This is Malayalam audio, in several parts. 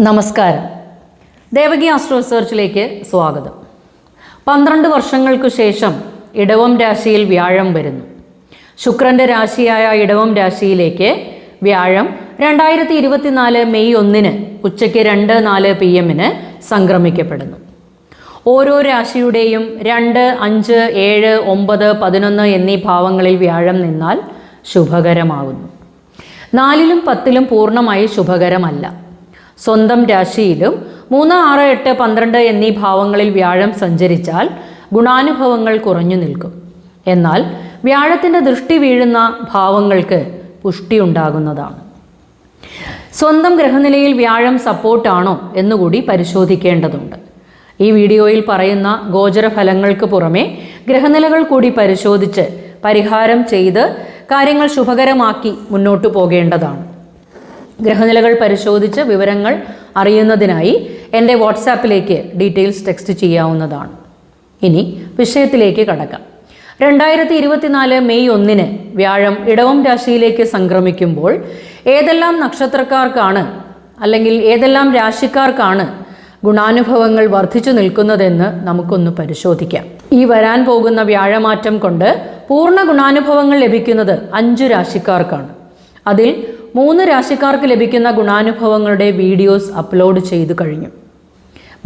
നമസ്കാരം. ദേവകി ആസ്ട്രോ റിസർച്ചിലേക്ക് സ്വാഗതം. പന്ത്രണ്ട് വർഷങ്ങൾക്കു ശേഷം ഇടവം രാശിയിൽ വ്യാഴം വരുന്നു. ശുക്രന്റെ രാശിയായ ഇടവം രാശിയിലേക്ക് വ്യാഴം രണ്ടായിരത്തി ഇരുപത്തിനാല് മെയ് ഒന്നിന് ഉച്ചയ്ക്ക് രണ്ട് നാല് പി എമ്മിന് സംക്രമിക്കപ്പെടുന്നു. ഓരോ രാശിയുടെയും രണ്ട് അഞ്ച് ഏഴ് ഒമ്പത് പതിനൊന്ന് എന്നീ ഭാവങ്ങളിൽ വ്യാഴം നിന്നാൽ ശുഭകരമാകുന്നു. നാലിലും പത്തിലും പൂർണമായി ശുഭകരമല്ല. സ്വന്തം രാശിയിലും മൂന്ന് ആറ് എട്ട് പന്ത്രണ്ട് എന്നീ ഭാവങ്ങളിൽ വ്യാഴം സഞ്ചരിച്ചാൽ ഗുണാനുഭവങ്ങൾ കുറഞ്ഞു നിൽക്കും. എന്നാൽ വ്യാഴത്തിന്റെ ദൃഷ്ടി വീഴുന്ന ഭാവങ്ങൾക്ക് പുഷ്ടി ഉണ്ടാകുന്നതാണ്. സ്വന്തം ഗ്രഹനിലയിൽ വ്യാഴം സപ്പോർട്ടാണോ എന്നുകൂടി പരിശോധിക്കേണ്ടതുണ്ട്. ഈ വീഡിയോയിൽ പറയുന്ന ഗോചര ഫലങ്ങൾക്ക് പുറമെ ഗ്രഹനിലകൾ കൂടി പരിശോധിച്ച് പരിഹാരം ചെയ്ത് കാര്യങ്ങൾ ശുഭകരമാക്കി മുന്നോട്ടു പോകേണ്ടതാണ്. ഗ്രഹനിലകൾ പരിശോധിച്ച് വിവരങ്ങൾ അറിയുന്നതിനായി എന്റെ വാട്സാപ്പിലേക്ക് ഡീറ്റെയിൽസ് ടെക്സ്റ്റ് ചെയ്യാവുന്നതാണ്. ഇനി വിഷയത്തിലേക്ക് കടക്കാം. രണ്ടായിരത്തി ഇരുപത്തിനാല് മെയ് ഒന്നിന് വ്യാഴം ഇടവം രാശിയിലേക്ക് സംക്രമിക്കുമ്പോൾ ഏതെല്ലാം നക്ഷത്രക്കാർക്കാണ് അല്ലെങ്കിൽ ഏതെല്ലാം രാശിക്കാർക്കാണ് ഗുണാനുഭവങ്ങൾ വർദ്ധിച്ചു നിൽക്കുന്നതെന്ന് നമുക്കൊന്ന് പരിശോധിക്കാം. ഈ വരാൻ പോകുന്ന വ്യാഴമാറ്റം കൊണ്ട് പൂർണ ഗുണാനുഭവങ്ങൾ ലഭിക്കുന്നത് അഞ്ചു രാശിക്കാർക്കാണ്. അതിൽ മൂന്ന് രാശിക്കാർക്ക് ലഭിക്കുന്ന ഗുണാനുഭവങ്ങളുടെ വീഡിയോസ് അപ്ലോഡ് ചെയ്തു കഴിഞ്ഞു.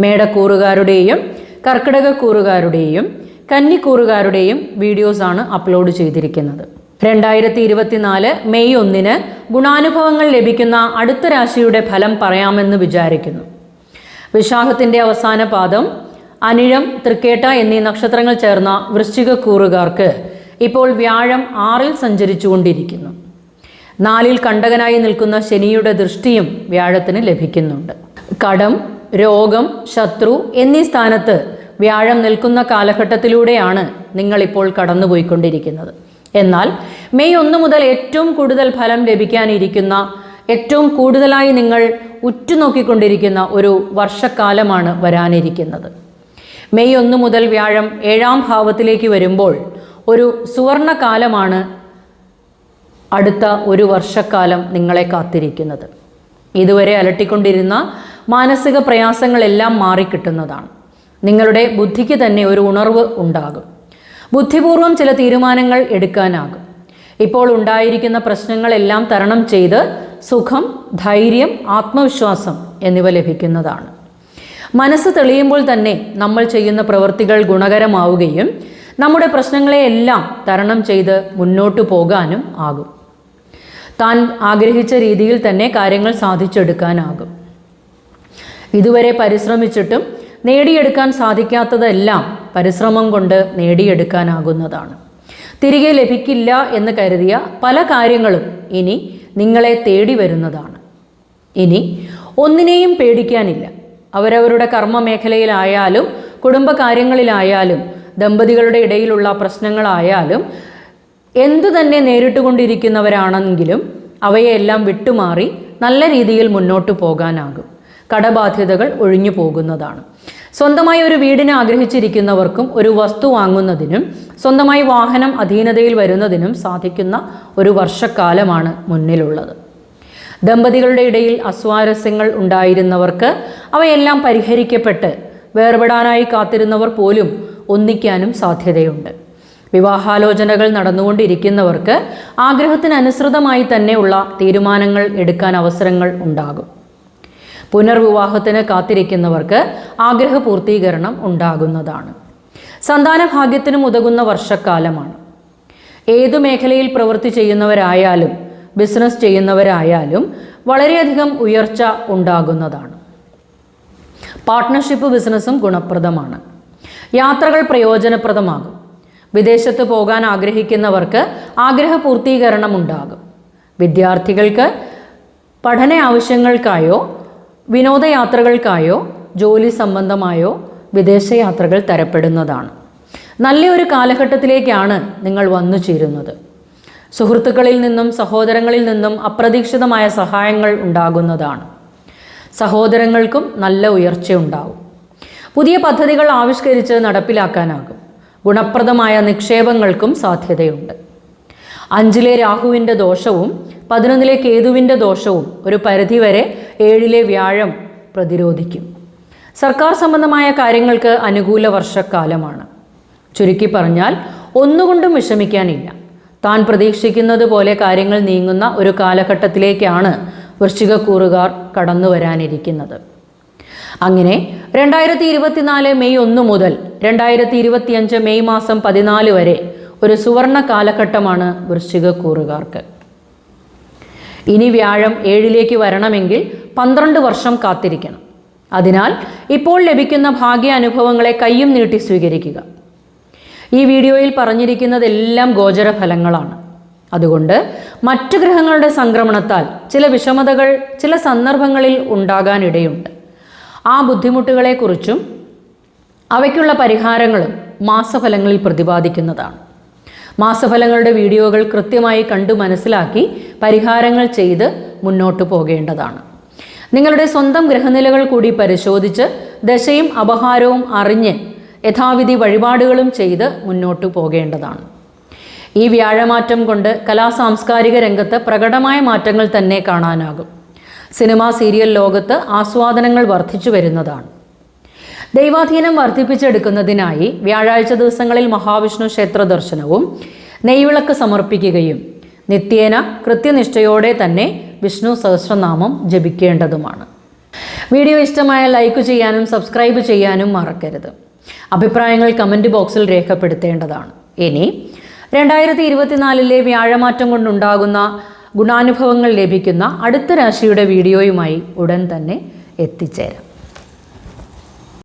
മേടക്കൂറുകാരുടെയും കർക്കിടകക്കൂറുകാരുടെയും കന്നിക്കൂറുകാരുടെയും വീഡിയോസാണ് അപ്ലോഡ് ചെയ്തിരിക്കുന്നത്. രണ്ടായിരത്തി ഇരുപത്തിനാല് മെയ് ഒന്നിന് ഗുണാനുഭവങ്ങൾ ലഭിക്കുന്ന അടുത്ത രാശിയുടെ ഫലം പറയാമെന്ന് വിചാരിക്കുന്നു. വിശാഖത്തിന്റെ അവസാന പാദം അനിഴം തൃക്കേട്ട എന്നീ നക്ഷത്രങ്ങൾ ചേർന്ന വൃശ്ചികക്കൂറുകാർക്ക് ഇപ്പോൾ വ്യാഴം ആറിൽ സഞ്ചരിച്ചുകൊണ്ടിരിക്കുന്നു. നാലിൽ കണ്ടകനായി നിൽക്കുന്ന ശനിയുടെ ദൃഷ്ടിയും വ്യാഴത്തിന് ലഭിക്കുന്നുണ്ട്. കടം രോഗം ശത്രു എന്നീ സ്ഥാനത്ത് വ്യാഴം നിൽക്കുന്ന കാലഘട്ടത്തിലൂടെയാണ് നിങ്ങളിപ്പോൾ കടന്നുപോയിക്കൊണ്ടിരിക്കുന്നത്. എന്നാൽ മെയ് ഒന്ന് മുതൽ ഏറ്റവും കൂടുതൽ ഫലം ലഭിക്കാനിരിക്കുന്ന ഏറ്റവും കൂടുതലായി നിങ്ങൾ ഉറ്റുനോക്കിക്കൊണ്ടിരിക്കുന്ന ഒരു വർഷക്കാലമാണ് വരാനിരിക്കുന്നത്. മെയ് ഒന്ന് മുതൽ വ്യാഴം ഏഴാം ഭാവത്തിലേക്ക് വരുമ്പോൾ ഒരു സുവർണകാലമാണ് അടുത്ത ഒരു വർഷക്കാലം നിങ്ങളെ കാത്തിരിക്കുന്നത്. ഇതുവരെ അലട്ടിക്കൊണ്ടിരുന്ന മാനസിക പ്രയാസങ്ങളെല്ലാം മാറിക്കിട്ടുന്നതാണ്. നിങ്ങളുടെ ബുദ്ധിക്ക് തന്നെ ഒരു ഉണർവ് ഉണ്ടാകും. ബുദ്ധിപൂർവം ചില തീരുമാനങ്ങൾ എടുക്കാനാകും. ഇപ്പോൾ ഉണ്ടായിരിക്കുന്ന പ്രശ്നങ്ങളെല്ലാം തരണം ചെയ്ത് സുഖം ധൈര്യം ആത്മവിശ്വാസം എന്നിവ ലഭിക്കുന്നതാണ്. മനസ്സ് തെളിയുമ്പോൾ തന്നെ നമ്മൾ ചെയ്യുന്ന പ്രവൃത്തികൾ ഗുണകരമാവുകയും നമ്മുടെ പ്രശ്നങ്ങളെയെല്ലാം തരണം ചെയ്ത് മുന്നോട്ടു പോകാനും ആകും. താൻ ആഗ്രഹിച്ച രീതിയിൽ തന്നെ കാര്യങ്ങൾ സാധിച്ചെടുക്കാനാകും. ഇതുവരെ പരിശ്രമിച്ചിട്ടും നേടിയെടുക്കാൻ സാധിക്കാത്തതെല്ലാം പരിശ്രമം കൊണ്ട് നേടിയെടുക്കാനാകുന്നതാണ്. തിരികെ ലഭിക്കില്ല എന്ന് കരുതിയ പല കാര്യങ്ങളും ഇനി നിങ്ങളെ തേടി വരുന്നതാണ്. ഇനി ഒന്നിനെയും പേടിക്കാനില്ല. അവരവരുടെ കർമ്മ മേഖലയിലായാലും കുടുംബകാര്യങ്ങളിലായാലും ദമ്പതികളുടെ ഇടയിലുള്ള പ്രശ്നങ്ങളായാലും എന്തു തന്നെ നേരിട്ടുകൊണ്ടിരിക്കുന്നവരാണെങ്കിലും അവയെല്ലാം വിട്ടുമാറി നല്ല രീതിയിൽ മുന്നോട്ട് പോകാനാകും. കടബാധ്യതകൾ ഒഴിഞ്ഞു പോകുന്നതാണ്. സ്വന്തമായി ഒരു വീടിനെ ആഗ്രഹിച്ചിരിക്കുന്നവർക്കും ഒരു വസ്തു വാങ്ങുന്നതിനും സ്വന്തമായി വാഹനം അധീനതയിൽ വരുന്നതിനും സാധിക്കുന്ന ഒരു വർഷക്കാലമാണ് മുന്നിലുള്ളത്. ദമ്പതികളുടെ ഇടയിൽ അസ്വാരസ്യങ്ങൾ ഉണ്ടായിരുന്നവർക്ക് അവയെല്ലാം പരിഹരിക്കപ്പെട്ട് വേർപെടാനായി കാത്തിരുന്നവർ പോലും ഒന്നിക്കാനും സാധ്യതയുണ്ട്. വിവാഹാലോചനകൾ നടന്നുകൊണ്ടിരിക്കുന്നവർക്ക് ആഗ്രഹത്തിനനുസൃതമായി തന്നെയുള്ള തീരുമാനങ്ങൾ എടുക്കാൻ അവസരങ്ങൾ ഉണ്ടാകും. പുനർവിവാഹത്തിന് കാത്തിരിക്കുന്നവർക്ക് ആഗ്രഹ പൂർത്തീകരണം ഉണ്ടാകുന്നതാണ്. സന്താന ഭാഗ്യത്തിനും ഉതകുന്ന വർഷക്കാലമാണ്. ഏതു മേഖലയിൽ പ്രവൃത്തി ചെയ്യുന്നവരായാലും ബിസിനസ് ചെയ്യുന്നവരായാലും വളരെയധികം ഉയർച്ച ഉണ്ടാകുന്നതാണ്. പാർട്ട്ണർഷിപ്പ് ബിസിനസ്സും ഗുണപ്രദമാണ്. യാത്രകൾ പ്രയോജനപ്രദമാകും. വിദേശത്ത് പോകാൻ ആഗ്രഹിക്കുന്നവർക്ക് ആഗ്രഹ പൂർത്തീകരണം ഉണ്ടാകും വിദ്യാർത്ഥികൾക്ക് പഠന ആവശ്യങ്ങൾക്കായോ വിനോദയാത്രകൾക്കായോ ജോലി സംബന്ധമായോ വിദേശയാത്രകൾ തരപ്പെടുന്നതാണ്. നല്ലൊരു കാലഘട്ടത്തിലേക്കാണ് നിങ്ങൾ വന്നു ചേരുന്നത്. സുഹൃത്തുക്കളിൽ നിന്നും സഹോദരങ്ങളിൽ നിന്നും അപ്രതീക്ഷിതമായ സഹായങ്ങൾ ഉണ്ടാകുന്നതാണ്. സഹോദരങ്ങൾക്കും നല്ല ഉയർച്ചയുണ്ടാകും പുതിയ പദ്ധതികൾ ആവിഷ്കരിച്ച് നടപ്പിലാക്കാനാകും. ഗുണപ്രദമായ നിക്ഷേപങ്ങൾക്കും സാധ്യതയുണ്ട്. അഞ്ചിലെ രാഹുവിന്റെ ദോഷവും പതിനൊന്നിലെ കേതുവിന്റെ ദോഷവും ഒരു പരിധിവരെ ഏഴിലെ വ്യാഴം പ്രതിരോധിക്കും. സർക്കാർ സംബന്ധമായ കാര്യങ്ങൾക്ക് അനുകൂല വർഷക്കാലമാണ്. ചുരുക്കി പറഞ്ഞാൽ ഒന്നുകൊണ്ടും വിഷമിക്കാനില്ല. താൻ പ്രതീക്ഷിക്കുന്നത് പോലെ കാര്യങ്ങൾ നീങ്ങുന്ന ഒരു കാലഘട്ടത്തിലേക്കാണ് വൃശ്ചികക്കൂറുകാർ കടന്നു വരാനിരിക്കുന്നത് അങ്ങനെ രണ്ടായിരത്തി ഇരുപത്തിനാല് മെയ് ഒന്ന് മുതൽ രണ്ടായിരത്തി ഇരുപത്തിയഞ്ച് മെയ് മാസം പതിനാല് വരെ ഒരു സുവർണ കാലഘട്ടമാണ് വൃശ്ചികക്കൂറുകാർക്ക് ഇനി വ്യാഴം ഏഴിലേക്ക് വരണമെങ്കിൽ പന്ത്രണ്ട് വർഷം കാത്തിരിക്കണം. അതിനാൽ ഇപ്പോൾ ലഭിക്കുന്ന ഭാഗ്യ അനുഭവങ്ങളെ കയ്യും നീട്ടി സ്വീകരിക്കുക. ഈ വീഡിയോയിൽ പറഞ്ഞിരിക്കുന്നതെല്ലാം ഗോചര ഫലങ്ങളാണ് അതുകൊണ്ട് മറ്റു ഗ്രഹങ്ങളുടെ സംക്രമണത്താൽ ചില വിഷമതകൾ ചില സന്ദർഭങ്ങളിൽ ഉണ്ടാകാനിടയുണ്ട്. ആ ബുദ്ധിമുട്ടുകളെക്കുറിച്ചും അവയ്ക്കുള്ള പരിഹാരങ്ങളും മാസഫലങ്ങളിൽ പ്രതിപാദിക്കുന്നതാണ്. മാസഫലങ്ങളുടെ വീഡിയോകൾ കൃത്യമായി കണ്ടു മനസ്സിലാക്കി പരിഹാരങ്ങൾ ചെയ്ത് മുന്നോട്ട് പോകേണ്ടതാണ്. നിങ്ങളുടെ സ്വന്തം ഗ്രഹനിലകൾ കൂടി പരിശോധിച്ച് ദശയും അപഹാരവും അറിഞ്ഞ് യഥാവിധി വഴിപാടുകളും ചെയ്ത് മുന്നോട്ട് പോകേണ്ടതാണ്. ഈ വ്യാഴമാറ്റം കൊണ്ട് കലാ സാംസ്കാരിക രംഗത്ത് പ്രകടമായ മാറ്റങ്ങൾ തന്നെ കാണാനാകും. സിനിമ സീരിയൽ ലോകത്ത് ആസ്വാദനങ്ങൾ വർദ്ധിച്ചു വരുന്നതാണ്. ദൈവാധീനം വർദ്ധിപ്പിച്ചെടുക്കുന്നതിനായി വ്യാഴാഴ്ച ദിവസങ്ങളിൽ മഹാവിഷ്ണു ക്ഷേത്ര ദർശനവും നെയ്വിളക്ക് സമർപ്പിക്കുകയും നിത്യേന കൃത്യനിഷ്ഠയോടെ തന്നെ വിഷ്ണു സഹസ്രനാമം ജപിക്കേണ്ടതുമാണ്. വീഡിയോ ഇഷ്ടമായ ലൈക്ക് ചെയ്യാനും സബ്സ്ക്രൈബ് ചെയ്യാനും മറക്കരുത്. അഭിപ്രായങ്ങൾ കമന്റ് ബോക്സിൽ രേഖപ്പെടുത്തേണ്ടതാണ്. ഇനി രണ്ടായിരത്തി ഇരുപത്തിനാലിലെ വ്യാഴമാറ്റം കൊണ്ടുണ്ടാകുന്ന ഗുണാനുഭവങ്ങൾ ലഭിക്കുന്ന അടുത്ത രാശിയുടെ വീഡിയോയുമായി ഉടൻ തന്നെ എത്തിച്ചേരാം.